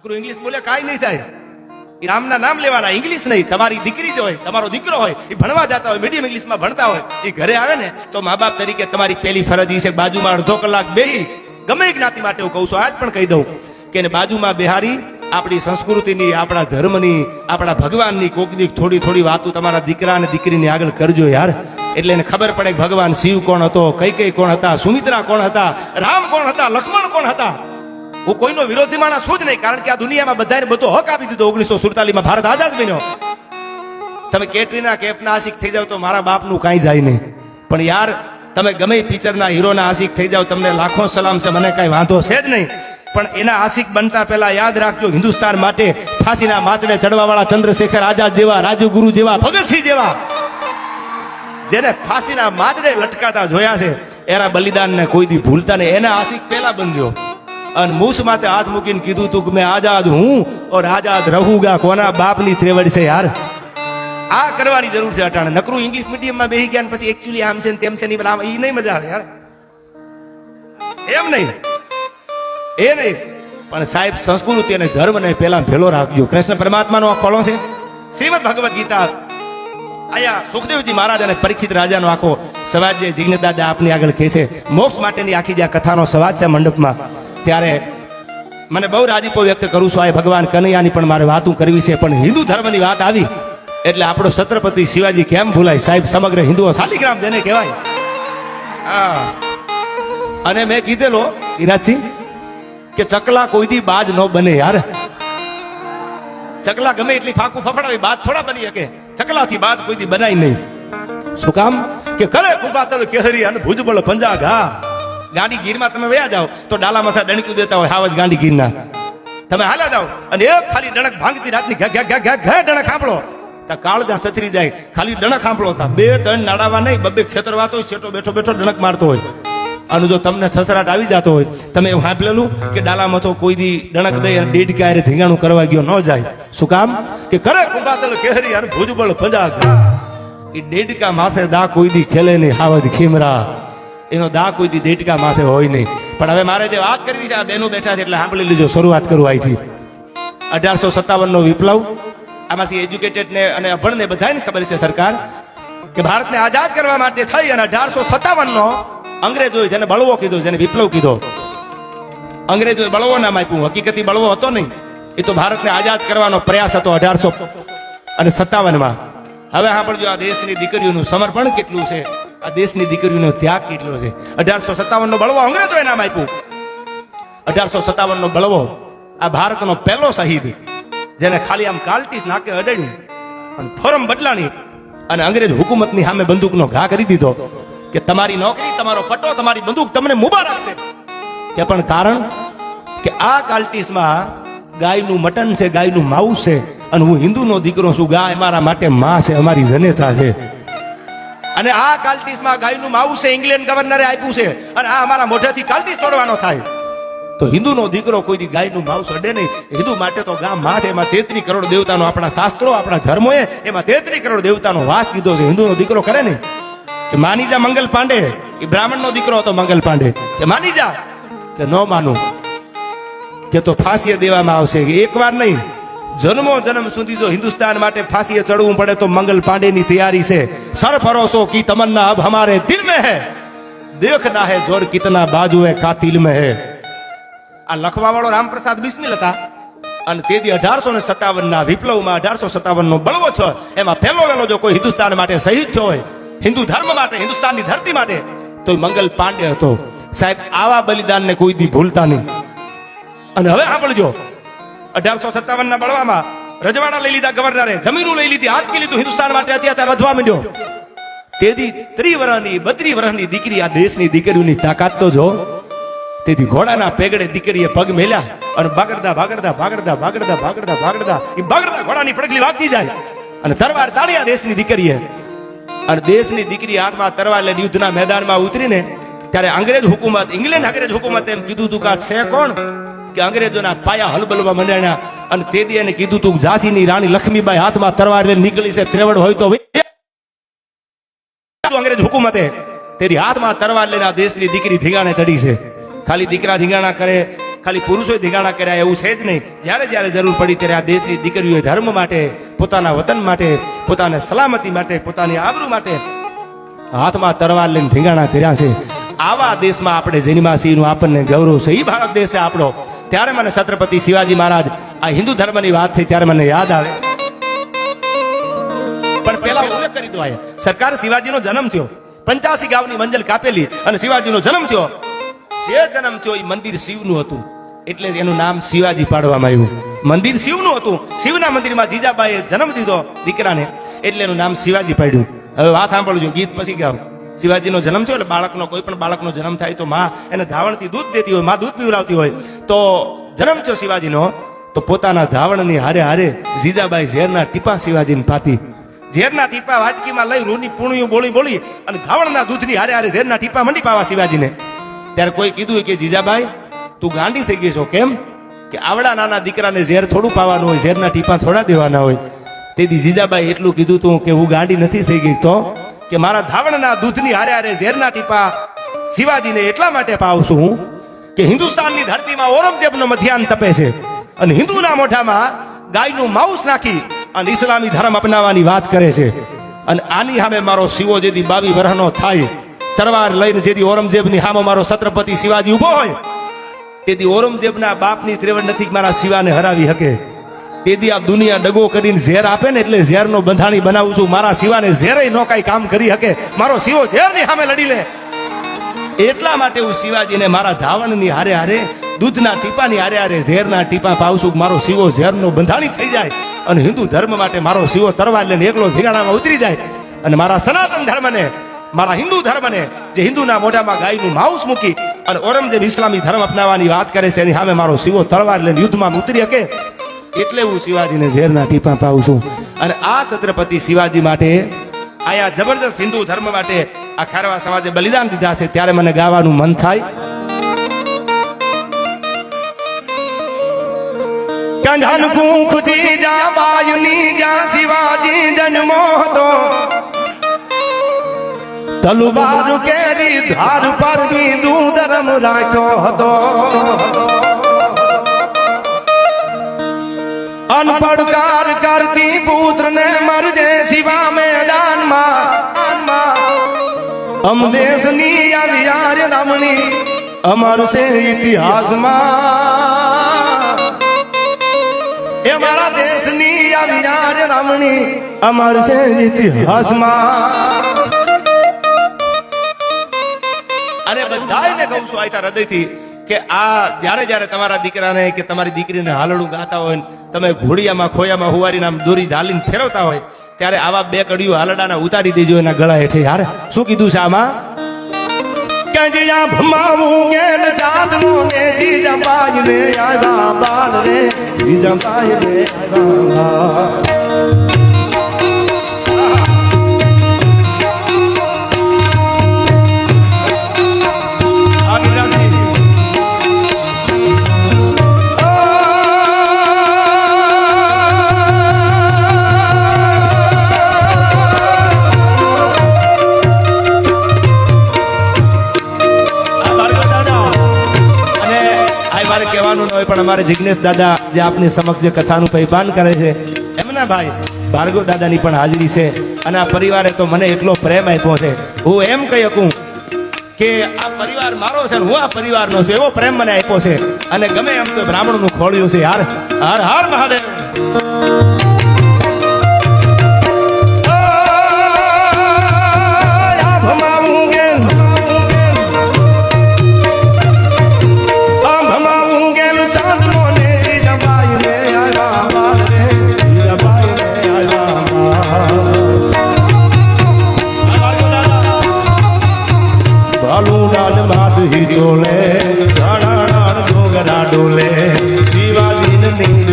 નકરું ઇંગ્લિશ બોલે, કાંઈ નહીં થાય. એ રામના નામ લેવાના ઇંગ્લિશ નહીં. તમારી દીકરી જ હોય, તમારો દીકરો હોય એ ભણવા જતા હોય મીડિયમ ઇંગ્લિશમાં ભણતા હોય એ ઘરે આવે ને, તો મા બાપ તરીકે તમારી પહેલી ફરજ ઈ છે બાજુમાં અડધો કલાક બેહી, ગમે જ્ઞાતિ માટે હું કહું છું, આજ પણ કહી દઉં કે બાજુમાં બિહારી, આપણી સંસ્કૃતિની, આપણા ધર્મની, આપણા ભગવાનની કોકની થોડી થોડી વાતો તમારા દીકરા અને દીકરીની આગળ કરજો યાર. એટલે એને ખબર પડે ભગવાન શિવ કોણ હતો, કઈ કઈ કોણ હતા, સુમિત્રા કોણ હતા, રામ કોણ હતા, લક્ષ્મણ કોણ હતા. હું કોઈનો વિરોધી માણસ છું જ નહીં, કારણ કે આ દુનિયામાં બધાને બધો હક આપી દીધો ઓગણીસો સુડતાલીસમાં. ભારત આઝાદ બન્યો. તમે કેટરીના કેફના આશિક થઈ જાવ તો મારા બાપનું કાંઈ જાય નહીં. પણ યાર, તમે ગમે પિક્ચરના હીરોના આશિક થઈ જાવ તમને લાખો સલામ છે, મને કાંઈ વાંધો છે જ નહીં. પણ એના આશિક બનતા પહેલા યાદ રાખજો, હિન્દુસ્તાન માટે ફાંસીના માચડે ચડવાવાળા ચંદ્રશેખર આઝાદ જેવા, રાજુગુરુ જેવા, ભગતસિંહ જેવા, જેને ફાંસીના માચડે લટકાતા જોયા છે, એના બલિદાનને કોઈ દી ભૂલતા નહીં. એના આશિક પહેલા બનજો. અને મૂસ માથે હાથ મૂકીને કીધું તું કે મેં આઝાદ હું ઓર આઝાદ રહુગા. કોના બાપની ત્રેવડ છે યાર? આ કરવાની જરૂર છે અટાણે. નકરું ઇંગ્લિશ મીડિયમમાં બેસી ગયા પછી એકચ્યુઅલી આમ છે ને તેમ છે ને આમ એ નહીં મજા આવે યાર. એમ નહીં. એ નહીં. પણ સાહેબ, સંસ્કૃતિ અને ધર્મને પેલા ભેલો રાખજો. કૃષ્ણ પરમાત્માનો આ ખોળો છે. શ્રીમદ ભગવદ ગીતા. આયા સુખદેવજી મહારાજ અને પરીક્ષિત રાજાનો આખો સવાજ જે જિજ્ઞેશ દાદા આપની આગળ કહે છે, મોક્ષ માટેની આખી જે કથાનો સવાજ છે મંડપમાં ત્યારે મને બહુ રાજીપો વ્યક્ત કરું છું આ ભગવાન, કનૈયાની પણ મારે વાતું કરવી છે, પણ હિન્દુ ધર્મની વાત આવી. એટલે આપણો છત્રપતિ શિવાજી કેમ ભૂલાય? સાહેબ, સમગ્ર હિન્દુઓ શાલિગ્રામ જેને કહેવાય. હા. અને મેં કીધેલો ઈરાજસિંહ કે ચકલા કોઈ દી બાજ ન બને યાર. ચકલા ગમે એટલી ફાકું ફફડાવી, બાજ થોડા બની શકે. ચકલાથી બાજ કોઈ દી બનાય નહીં. શું કામ? કે કરે કુપાતલ કેહરી અને ભુજબળ પંજા ઘા ગાંડી ગીરમાં તમે વયા જાઓ, તો ડાલા મસા ડણક્યું દેતા હોય હાવજ ગાંડી ગીરના તમે હાલા જાઓ, અને એક ખાલી ડણક ભાંગતી રાતની ઘે ઘે ઘે ઘે ઘે ડણક સાંભળો. કાળજા થતરી જાય, ખાલી ડણક સાંભળો હતા બે ત્રણ નાડાવા નહીં બબે ખેતર વાતો હોય છેટો બેઠો બેઠો ડણક મારતો હોય. અને જો તમને થથરાટ આવી જતો હોય, તમે એવું સાંભળેલું કે ડાલામાં તો કોઈ દી ડણક દઈ અને દેડ ક્યારે ધીંગાણું કરવા ગયો ન જાય. શું કામ? કે કરે કુંભાતલ, કેહરી અને ભુજબળ પંજા એ ડેડકા માસે દા કોઈ દી ખેલે નહીં હાવજ ખીમરા. એનો દા કોઈ દી દેટકા માથે હોય નહીં. પણ હવે મારે જે વાત કરવી છે, આ બેનો બેઠા છે એટલે સાંભળી લીજો, શરૂઆત કરું અહીંથી અઢારસો સત્તાવન નો વિપ્લવ, આમાંથી એજ્યુકેટેડ ને અને અભણને બધાને ખબર છે સરકાર, કે ભારતને આઝાદ કરવા માટે થઈ અને અઢારસો સત્તાવન નો અંગ્રેજોએ જેને બળવો કીધો, જેને વિપ્લવ કીધો, અંગ્રેજોએ બળવો નામ આપ્યું. હકીકતી બળવો હતો નહીં. એ તો ભારતને આઝાદ કરવાનો પ્રયાસ હતો અઢારસો અને સત્તાવનમાં હવે સાંભળજો, આ દેશની દીકરીઓનું સમર્પણ કેટલું છે. આ દેશની દીકરીઓનો ત્યાગ કેટલો છે? અઢારસો સત્તાવન નો બળવો અંગ્રેજોએ નામ આપ્યું. અઢારસો સત્તાવન નો બળવો આ ભારતનો પહેલો શહીદ, જેને ખાલી આમ કાલટીસ નાકે અડડ્યું અને ફોરમ બદલાણી અને અંગ્રેજ હુકુમતની સામે બંદૂકનો ઘા કરી દીધો કે તમારી નોકરી, તમારો પટ્ટો, તમારી બંદૂક તમને મુબારક છે. કે પણ કારણ કે આ કાલટીસમાં ગાયનું મટન છે, ગાયનું માઉસ છે અને હું હિન્દુનો દીકરો છું, ગાય મારા માટે માં છે, અમારી જનેતા છે. અને આ કાલતીસમાં ગાયનું માવું છે, ઇંગ્લેન્ડ ગવર્નરે આપ્યું છે. અને આ અમારા મોઢેથી કાલટીસ તોડવાનો થાય. તો હિન્દુનો દીકરો કોઈ ગાયનું માવ સડે નહીં? હિન્દુ માટે તો ગામમાં છે, એમાં તેત્રી કરોડ દેવતાનો આપણા શાસ્ત્રો, આપણા ધર્મોએ એમાં તેત્રી કરોડ દેવતાનો વાસ કીધો છે. હિન્દુનો દીકરો કરે નહીં. કે માનીજા મંગલ પાંડે, એ બ્રાહ્મણનો દીકરો હતો મંગલ પાંડે. કે માનીજા, કે ન માનું. કે તો ફાંસી દેવામાં આવશે. એકવાર નહીં જન્મો જન્મ સુધી જો હિન્દુસ્તાન માટે ફાંસીએ ચડવું પડે તો મંગલ પાંડેની તૈયારી છે. સર ભરોસો કી તમન્ના અબ હમારે દિલ મે હે. દેખના હે જોર કિતના બાજુ હે કાતિલ મે હે. આ લખવા વાળો રામપ્રસાદ બિસ્મિલ હતા. અને તે દી અઢારસો ને સત્તાવન ના વિપ્લવમાં અઢારસો સત્તાવન નો બળવો થયો. એમાં પહેલો વહેલો જો કોઈ હિન્દુસ્તાન માટે શહીદ થયો હોય, હિન્દુ ધર્મ માટે, હિન્દુસ્તાનની ધરતી માટે, તો મંગલ પાંડે હતો. સાહેબ, આવા બલિદાનને કોઈ દી ભૂલતા નહીં. અને હવે સાંભળજો અઢારસો સત્તાવન ના બળવામાં રજવાડા લઈ લીધા ગવર્નરે, જમીનો લઈ લીધી આજ લીધું, હિન્દુસ્તાન માટે અત્યાચાર વધવા માંડ્યો. તેથી ત્રી બત્રી વર્ષની દીકરી આ દેશની દીકરીઓની તાકાત તો જો. તેથી ઘોડાના પેગડે દીકરીએ પગ મેલ્યા અને ભાગડતા ભાગડતા ભાગડતા ભાગડતા ભાગડતા ભાગડતા, એ ભાગડતા ઘોડાની પડગલી વાગતી જાય. અને તરવાર તાળ્યા દેશની દીકરીએ. અને દેશની દીકરી હાથમાં તરવાર લઈને યુદ્ધના મેદાનમાં ઉતરીને, ત્યારે અંગ્રેજ હુકુમત, ઇંગ્લેન્ડ અંગ્રેજ હુકુમત એમ કીધું તું કે છે કોણ? કે અંગ્રેજોના પાયા હલબલવા મંડાણ્યા અને તે દી એને કીધું તું ઝાંસીની રાણી લક્ષ્મીબાઈ હાથમાં તરવાર લઈને નીકળી છે, ત્રેવડ હોય તો અંગ્રેજ હુકુમતે તેથી હાથમાં તરવાર લઈને આ દેશની દીકરી ધીગાણે ચડી છે. ખાલી દીકરા ધીગાણા કરે, ખાલી પુરુષોએ ધીગાણા કર્યા, એવું છે જ નહીં. જ્યારે જ્યારે જરૂર પડી ત્યારે આ દેશની દીકરીઓએ ધર્મ માટે, પોતાના વતન માટે, પોતાને સલામતી માટે, પોતાની આબરૂ માટે હાથમાં તરવાર લઈને ધીંગાણા કર્યા છે. આવા દેશમાં આપણે જન્માસીનું આપણને ગૌરવ છે. એ ભારત દેશ છે આપણો. ત્યારે મને છત્રપતિ શિવાજી મહારાજ આ હિન્દુ ધર્મની વાત થઈ ત્યારે મને યાદ આવે. પણ પેલા ઉલ્લેખ કરી દો સરકાર શિવાજીનો જન્મ થયો. પંચાસી ગામની મંજલ કાપેલી અને શિવાજીનો જન્મ થયો. જે જન્મ થયો એ મંદિર શિવનું હતું. એટલે એનું નામ શિવાજી પાડવામાં આવ્યું. મંદિર શિવનું હતું. શિવના મંદિરમાં જીજાબાઈએ જન્મ દીધો દીકરાને. એટલે એનું નામ શિવાજી પાડ્યું. હવે વાત સાંભળજો, ગીત પછી ગાવ શિવાજીનો જન્મ થયો એટલે બાળકનો કોઈ પણ બાળકનો જન્મ થાય તો માં એને ધાવણથી દૂધ દેતી હોય, માં દૂધ પીવડાવતી હોય, તો જન્મ થયો શિવાજીનો, તો પોતાના ધાવણની હારે હારે જીજાબાઈ ઝેરના ટીપા શિવાજીને પાતી. ઝેરના ટીપા વાટકીમાં લઈ રૂની પૂણિયું બોલી બોલી અને ધાવણના દૂધની હારે હારે ઝેરના ટીપા મંડી પાવા શિવાજીને. ત્યારે કોઈ કીધું કે જીજાબાઈ તું ગાંડી થઈ ગઈ છો કેમ? કે આવડા નાના દીકરાને ઝેર થોડું પાવાનું હોય, ઝેરના ટીપા થોડા દેવાના હોય. તેથી જીજાબાઈ એટલું કીધું તું કે હું ગાંડી નથી થઈ ગઈ તો કે મારા ધાવણના દૂધની હારે હારે ઝેરના ટીપા શિવાજીને એટલા માટે પાવ છું હું કે હિન્દુસ્તાનની ધરતીમાં ઔરંગઝેબનો મધ્યાન તપે છે અને હિન્દુના મોઢામાં ગાયનું માઉસ નાખી અને ઇસ્લામી ધર્મ અપનાવવાની વાત કરે છે. અને આની સામે મારો શિવો જેથી બાવી વરહનો થાય તરવાર લઈને જેથી ઔરંગઝેબની સામે મારો છત્રપતિ શિવાજી ઊભો હોય તેથી ઔરંગઝેબના બાપની ત્રેવડ નથી મારા શિવાને હરાવી શકે. તેથી આ દુનિયા દગો કરીને ઝેર આપે ને એટલે ઝેરનો બંધાણી બનાવું છું. મારા સિવાને ઝેરે નો કાંઈ કામ કરી શકે. મારો સિવો ઝેરની સામે લડી લે. એટલા માટે હું શિવાજીને મારા ધાવણની હારે હારે, દૂધના ટીપાની હારે હારે ઝેરના ટીપા પાવશું મારો શિવો ઝેરનો બંધાણી થઈ જાય અને હિન્દુ ધર્મ માટે મારો શિવો તરવા લઈને એકલો ધીગાણામાં ઉતરી જાય અને મારા સનાતન ધર્મને, મારા હિન્દુ ધર્મને, જે હિન્દુના મોઢામાં ગાયનું માઉસ મૂકી અને ઓરંગઝેબ ઇસ્લામી ધર્મ અપનાવવાની વાત કરે છે, એની સામે મારો શિવો તરવાર લઈને યુદ્ધમાં ઉતરી શકે. એટલે હું શિવાજીને ઝેરના ટીપા પાઉં છું. અને આ છત્રપતિ શિવાજી માટે આયા જબરદસ્ત હિન્દુ ધર્મ માટે આ ખારવા સમાજે બલિદાન દીધા છે ત્યારે મને ગાવાનું મન થાય. કંધન કુંખથી જા, બાયુની જા, શિવાજી જન્મો હતો. તલવાર કેરી ધાર પર હિન્દુ ધર્મ રાખ્યો હતો. અનપડકાર કરતી પુત્ર ને મરજે શિવા મેદાનમાં. અમ દેશની આવી આર્ય રમણી અમર છે ઇતિહાસમાં. એ મારા દેશની આવી આર્ય રમણી અમારું છે ઇતિહાસમાં. અરે બધાને કહું છું આયતા હૃદયથી કે આ જ્યારે જ્યારે તમારા દીકરાને કે તમારી દીકરીને હાલડું ગાતા હોય તમે ઘોડિયામાં, ખોયામાં, હુવારીને આમ દોરી ઝાલીને ફેરવતા હોય, ત્યારે આવા બે કડીઓ હાલડાના ઉતારી દેજો એના ગળા હેઠે. યાર શું કીધું છે આમાં? કે જીયા ભમાવું ગેલ ચાંદનો ને જીજા બાજ ને આવા બાલ રે જીજા બાજ રે આવ્યા અમારે જિજ્ઞેશ દાદા જે આપની સમક્ષ જે કથાનું પૈભાન કરે છે, એમના ભાઈ ભાર્ગવ દાદાની પણ હાજરી છે અને આ પરિવારે તો મને એટલો પ્રેમ આપ્યો છે. હું એમ કહી શકું કે આ પરિવાર મારો છે હું આ પરિવારનો છું, એવો પ્રેમ મને આપ્યો છે. અને ગમે એમ તો બ્રાહ્મણનું ખોળ્યું છે. હાર હાર હાર મહાદેવ. baby.